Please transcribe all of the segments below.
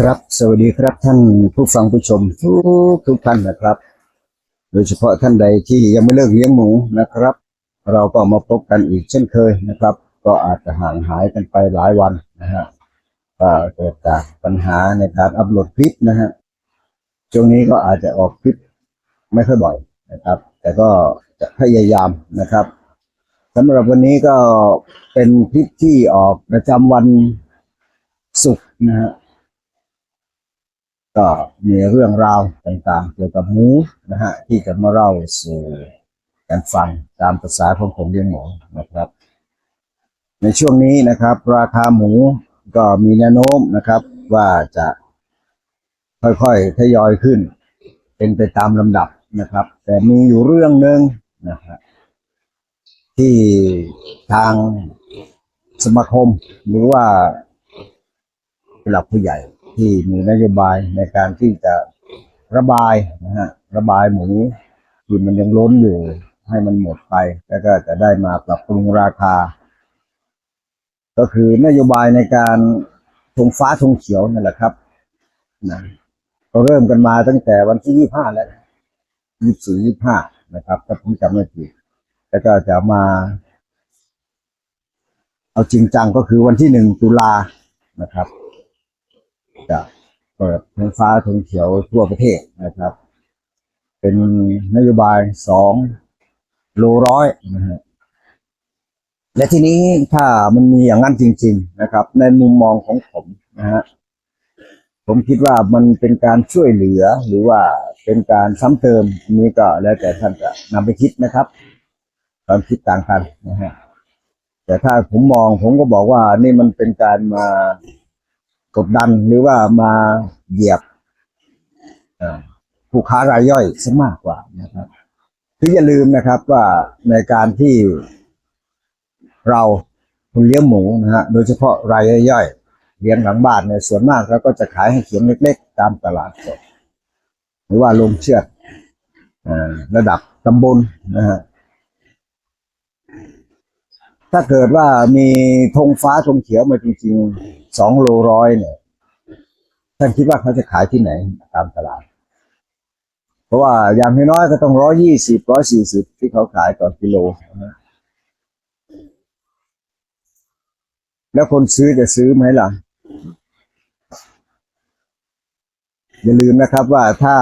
ครับ สวัสดีครับท่านผู้ฟังผู้ชมทุกทุกท่านนะครับ โดยเฉพาะท่านใดที่ยังไม่เลิกเลี้ยงหมูนะครับ เราก็มาพบกันอีกเช่นเคยนะครับ ก็อาจจะห่างหายกันไปหลายวันนะฮะก็เกิดจากปัญหาในการอัปโหลดคลิปนะฮะช่วงนี้ก็อาจจะออกคลิปไม่ค่อยบ่อยนะครับ แต่ก็จะพยายามนะครับสำหรับวันนี้ก็เป็นคลิปที่ออกประจำวันศุกร์นะฮะ ก็มีเรื่องราวต่างๆ เกี่ยวกับหมูนะฮะที่จะมาเล่าสู่กันฟังตามภาษาของผมเลี้ยงหมูนะครับ ในช่วงนี้นะครับ ราคาหมูก็มีแนวโน้มนะครับ ว่าจะค่อยๆทยอยขึ้น เป็นไปตามลำดับนะครับ แต่มีอยู่เรื่องหนึ่งนะครับที่ทางสมาคมหรือว่าผู้หลักผู้ใหญ่ ที่มีนโยบายในการที่จะระบายนะฮะระบายหมูที่มันยังล้นอยู่ ให้มันหมดไป แล้วก็จะได้มาปรับปรุงราคา ก็คือนโยบายในการธงฟ้าธงเขียวนั่นแหละครับนะก็เริ่มกันมาตั้งแต่วันที่ยี่ห้าแล้วยี่สี่ยี่ห้านะครับถ้าผมจำไม่ผิดแล้วก็จะมา เอาจริงจังก็คือวันที่หนึ่งตุลานะครับ จะเปิดไฟฟ้าธงเขียวทั่วประเทศนะครับ เป็นนโยบายสองโลร้อยนะฮะและทีนี้ถ้ามันมีอย่างนั้นจริง ๆนะครับ ในมุมมองของผมนะฮะผมคิดว่ามันเป็นการช่วยเหลือหรือว่าเป็นการซ้ำเติมนนี้ก็แล้วแต่ท่านจะนำไปคิดนะครับความคิดต่างกันนะฮะแต่ถ้าผมมองผมก็บอกว่านี่มันเป็นการมา กดดันหรือว่ามาเหยียบผู้ค้ารายย่อยซะมากกว่านะครับคืออย่าลืมนะครับว่าในการที่เราคนเลี้ยงหมูนะฮะโดยเฉพาะรายย่อยเลี้ยงหลังบ้านเนี่ยส่วนมากเราก็จะขายให้เขียงเล็ก ๆ ตามตลาดสดหรือว่าลงเชือดระดับตำบลนะฮะถ้าเกิดว่ามีธงฟ้าธงเขียวมาจริง ๆ สองโลร้อยเนี่ยท่านคิดว่าเขาจะขายที่ไหนตามตลาด เพราะว่าอย่างน้อยก็ต้องร้อยี่สิบร้อยสี่สิบที่เขาขายต่อกิโลนะแล้วคนซื้อจะซื้อไหมล่ะ อย่าลืมนะครับว่าถ้า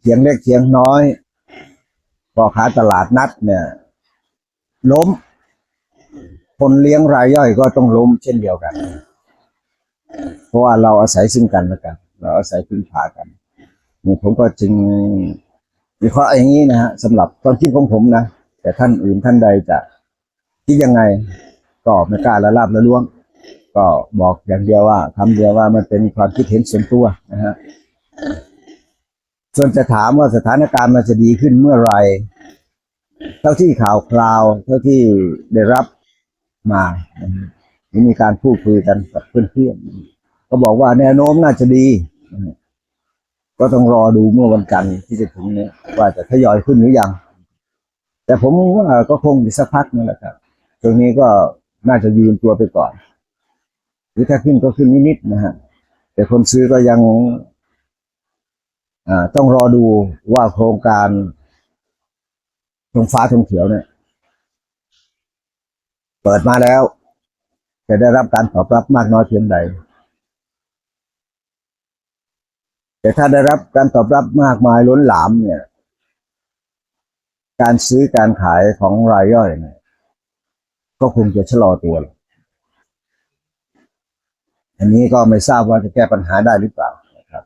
เขียงเล็กเขียงน้อยพอค้าตลาดนัดเนี่ย ล้ม คนเลี้ยงรายย่อยก็ต้องล้มเช่นเดียวกัน เพราะว่าเราอาศัยซึ่งกันและกัน เราอาศัยพึ่งพากันนี่ผมก็จึงวิเคราะห์อย่างนี้นะฮะสำหรับความคิดของผมนะแต่ท่านอื่นท่านใดจะคิดยังไงก็ไม่กล้าละลาบละล้วง ก็บอกอย่างเดียวว่าคำเดียวว่ามันเป็นความคิดเห็นส่วนตัวนะฮะส่วนจะถามว่าสถานการณ์มันจะดีขึ้นเมื่อไรเท่าที่ข่าวคราว เท่าที่ได้รับมามีการพูดคุยกันกับเพื่อนๆ ก็บอกว่าแนวโน้มน่าจะดี ก็ต้องรอดูเมื่อวันจันทร์ที่จะถึงเนี้ว่าจะทยอยขึ้นหรือยัง แต่ผมว่าก็คงอีกสักพักนั่นแหละครับตรงนี้ก็น่าจะยืนตัวไปก่อน หรือถ้าขึ้นก็ขึ้นนิดๆนะฮะแต่คนซื้อก็ยังต้องรอดูว่าโครงการธงฟ้าธงเขียวเนี่ยเปิดมาแล้ว จะได้รับการตอบรับมากน้อยเพียงใด แต่ถ้าได้รับการตอบรับมากมายล้นหลามเนี่ย การซื้อการขายของรายย่อยเนี่ยก็คงจะชะลอตัว อันนี้ก็ไม่ทราบว่าจะแก้ปัญหาได้หรือเปล่านะครับ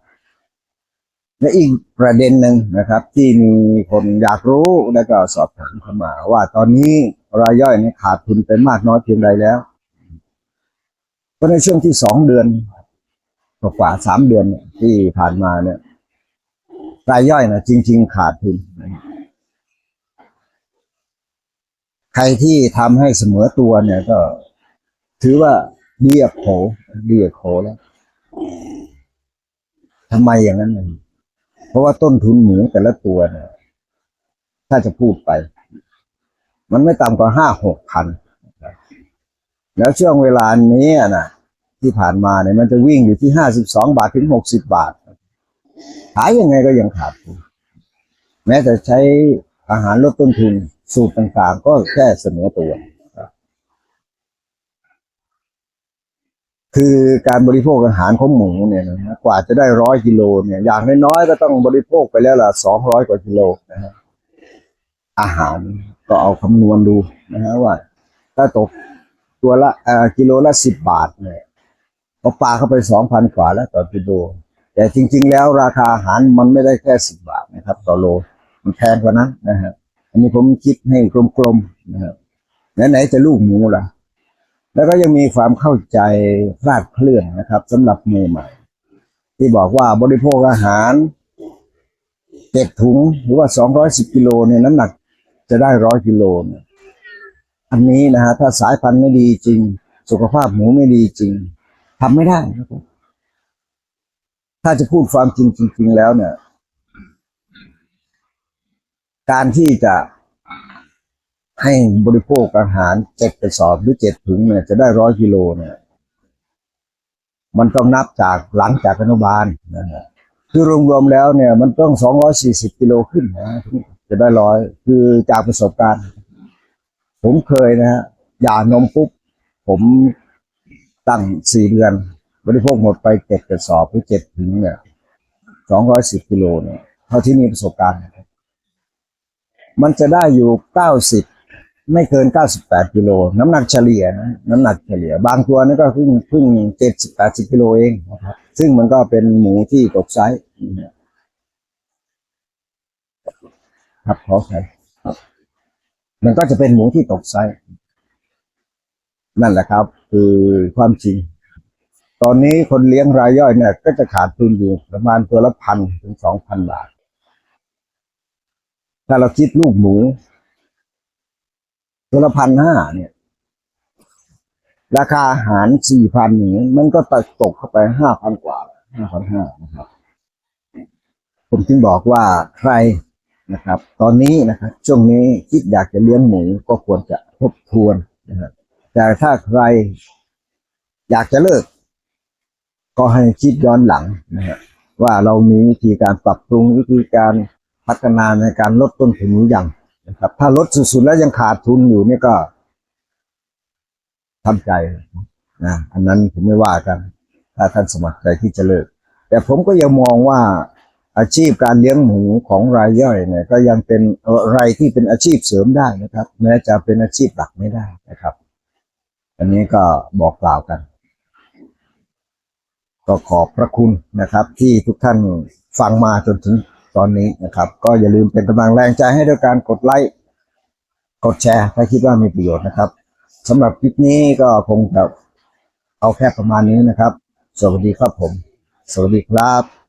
และอีกประเด็นหนึ่งนะครับ ที่มีคนอยากรู้แล้วก็สอบถามเข้ามาว่าตอนนี้รายย่อยเนี่ยขาดทุนไปมากน้อยเพียงใดแล้ว ก็ในช่วงที่สองเดือน กว่าสามเดือนที่ผ่านมาเนี่ยรายย่อยนะจริง ๆ ขาดทุน ใครที่ทำให้เสมอตัวเนี่ยก็ ถือว่าดีอะโขดีอะโขแล้วทำไมอย่างนั้นนะเพราะว่าต้นทุนหมูแต่ละตัวเนี่ยถ้าจะพูดไป มันไม่ต่ำกว่าห้าหกพัน แล้วช่วงเวลานี้อะนะ ที่ผ่านมาเนี่ยมันจะวิ่งอยู่ที่ห้าสิบสองบาทถึงหกสิบบาท ขายยังไงก็ยังขาดทุนแม้แต่ใช้อาหารลดต้นทุนสูตรต่างๆ ก็แค่เสนอตัว คือการบริโภคอาหารของหมูเนี่ยนะกว่าจะได้ร้อยกิโลเนี่ยอย่างน้อยๆก็ต้องบริโภคไปแล้วล่ะสองร้อยกว่ากิโลนะฮะอาหารก็เอาคำนวณดูนะฮะว่า ถ้าตกตัวละเอ่อกิโลละสิบบาทเนี่ย ก็ปลาเข้าไปสองพันกว่าแล้วต่อกิโลแต่จริง ๆ แล้วราคาอาหารมันไม่ได้แค่สิบบาทนะครับ ต่อโล มันแพงกว่านั้นนะฮะอันนี้ผมคิดให้กลมๆนะครับไหนๆจะลูกหมูล่ะ แล้วก็ยังมีความเข้าใจคลาดเคลื่อนนะครับสำหรับมือใหม่ ที่บอกว่าบริโภคอาหารเจ็ดถุงหรือว่าสองร้อยสิบกิโลเนี่ยน้ำหนักจะได้ร้อยกิโลเนี่ยอันนี้นะฮะถ้าสายพันธุ์ไม่ดีจริง สุขภาพหมูไม่ดีจริง ทำไม่ได้ครับถ้าจะพูดความจริงจริง ๆ แล้วเนี่ย การที่จะให้บริโภคอาหารเจ็ดกระสอบหรือเจ็ดถุงเนี่ยจะได้ร้อยกิโลเนี่ย มันต้องนับจากหลังจากอนุบาลนะฮะคือรวมๆแล้วเนี่ย มันต้องสองร้อยสี่สิบกิโลขึ้นนะจะได้ร้อยคือจากประสบการณ์ ผมเคยนะฮะหย่านมปุ๊บผม ตั้งสี่เดือน บริโภคหมดไปเจ็ดกระสอบหรือเจ็ดถึงเนี่ยสองร้อยสิบกิโลเนี่ยเท่าที่มีประสบการณ์ มันจะได้อยู่เก้าสิบไม่เกินเก้าสิบแปดกิโล น้ำหนักเฉลี่ยนะน้ำหนักเฉลี่ย บางตัวนี่ก็เพิ่งเพิ่งเจ็ดสิบแปดสิบกิโลเองนะครับซึ่งมันก็เป็นหมูที่ตกไซส์ครับขอใครมันก็จะเป็นหมูที่ตกไซส์นั่นแหละครับ คือความจริง ตอนนี้คนเลี้ยงรายย่อยเนี่ย ก็จะขาดทุนอยู่ประมาณตัวละพันถึงสองพันบาท ถ้าเราคิดลูกหมูตัวละพันห้าเนี่ย ราคาอาหารสี่พันนี้มันก็ตกเข้าไปห้าพันกว่าห้าพันห้านะครับ ผมจึงบอกว่าใครนะครับ ตอนนี้นะครับช่วงนี้คิดอยากจะเลี้ยงหมูก็ควรจะทบทวนนะครับ แต่ถ้าใครอยากจะเลิก ก็ให้คิดย้อนหลังนะฮะว่าเรามีวิธีการปรับปรุงวิธีการพัฒนาในการลดต้นทุนหรือยังนะครับ ถ้าลดสุดๆแล้วยังขาดทุนอยู่นี่ก็ทำใจนะอันนั้นผมไม่ว่ากัน ถ้าท่านสมัครใจที่จะเลิก แต่ผมก็ยังมองว่าอาชีพการเลี้ยงหมูของรายย่อยเนี่ยก็ยังเป็นอะไรที่เป็นอาชีพเสริมได้นะครับแม้จะเป็นอาชีพหลักไม่ได้นะครับ อันนี้ก็บอกกล่าวกัน ก็ขอบพระคุณนะครับ ที่ทุกท่านฟังมาจนถึงตอนนี้นะครับ ก็อย่าลืมเป็นกำลังแรงใจให้ด้วยการกดไลค์กดแชร์ถ้าคิดว่ามีประโยชน์นะครับสำหรับคลิปนี้ก็คงจะเอาแค่ประมาณนี้นะครับ สวัสดีครับผม สวัสดีครับ